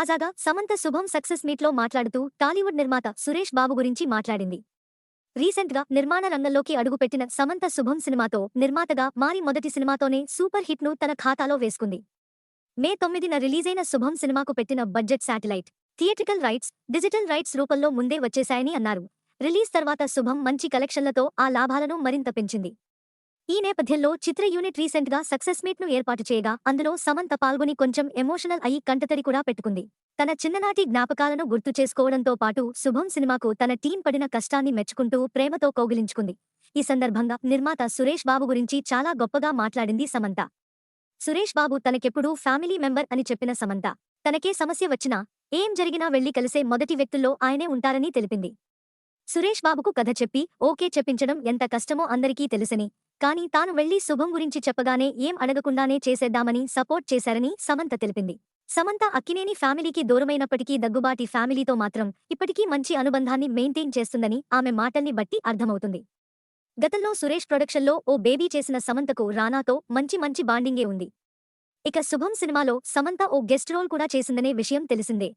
తాజాగా సమంత శుభం సక్సెస్ మీట్లో మాట్లాడుతూ టాలీవుడ్ నిర్మాత సురేష్ బాబు గురించి మాట్లాడింది. రీసెంట్గా నిర్మాణ రంగంలోకి అడుగుపెట్టిన సమంత శుభం సినిమాతో నిర్మాతగా మారి మొదటి సినిమాతోనే సూపర్ హిట్ను తన ఖాతాలో వేసుకుంది. మే తొమ్మిదిన రిలీజైన శుభం సినిమాకు పెట్టిన budget satellite theatrical rights digital rights రూపంలో ముందే వచ్చేశాయని అన్నారు. రిలీజ్ తర్వాత శుభం మంచి కలెక్షన్లతో ఆ లాభాలను మరింత పెంచింది. ఈ నేపథ్యంలో చిత్ర యూనిట్ రీసెంట్గా సక్సెస్ మీట్ను ఏర్పాటు చేయగా అందులో సమంత పాల్గొని కొంచెం ఎమోషనల్ అయ్యి కంటతడి కూడా పెట్టుకుంది. తన చిన్ననాటి జ్ఞాపకాలను గుర్తు చేసుకోవడంతో పాటు శుభం సినిమాకు తన టీం పడిన కష్టాన్ని మెచ్చుకుంటూ ప్రేమతో కౌగిలించుకుంది. ఈ సందర్భంగా నిర్మాత సురేష్ బాబు గురించి చాలా గొప్పగా మాట్లాడింది సమంత. సురేష్ బాబు తనకెప్పుడూ ఫ్యామిలీ మెంబర్ అని చెప్పిన సమంత. తనకే సమస్య వచ్చినా ఏం జరిగినా వెళ్ళి కలిసే మొదటి వ్యక్తుల్లో ఆయనే ఉంటారని తెలిపింది. సురేష్ బాబుకు కథ చెప్పి ఓకే చెప్పించడం ఎంత కష్టమో అందరికీ తెలుసని కానీ తాను వెళ్ళి శుభం గురించి చెప్పగానే ఏం అడగకుండానే చేసేద్దామని సపోర్ట్ చేశారని సమంత తెలిపింది. సమంత అక్కినేని ఫ్యామిలీకి దూరమైనప్పటికీ దగ్గుబాటి ఫ్యామిలీతో మాత్రం ఇప్పటికీ మంచి అనుబంధాన్ని మెయింటైన్ చేస్తుందని ఆమె మాటల్ని బట్టి అర్థమవుతుంది. గతంలో సురేష్ ప్రొడక్షన్లో ఓ బేబీ చేసిన సమంతకు రానాతో మంచి మంచి బాండింగే ఉంది. ఇక శుభం సినిమాలో సమంత ఓ గెస్ట్ రోల్ కూడా చేసిందనే విషయం తెలిసిందే.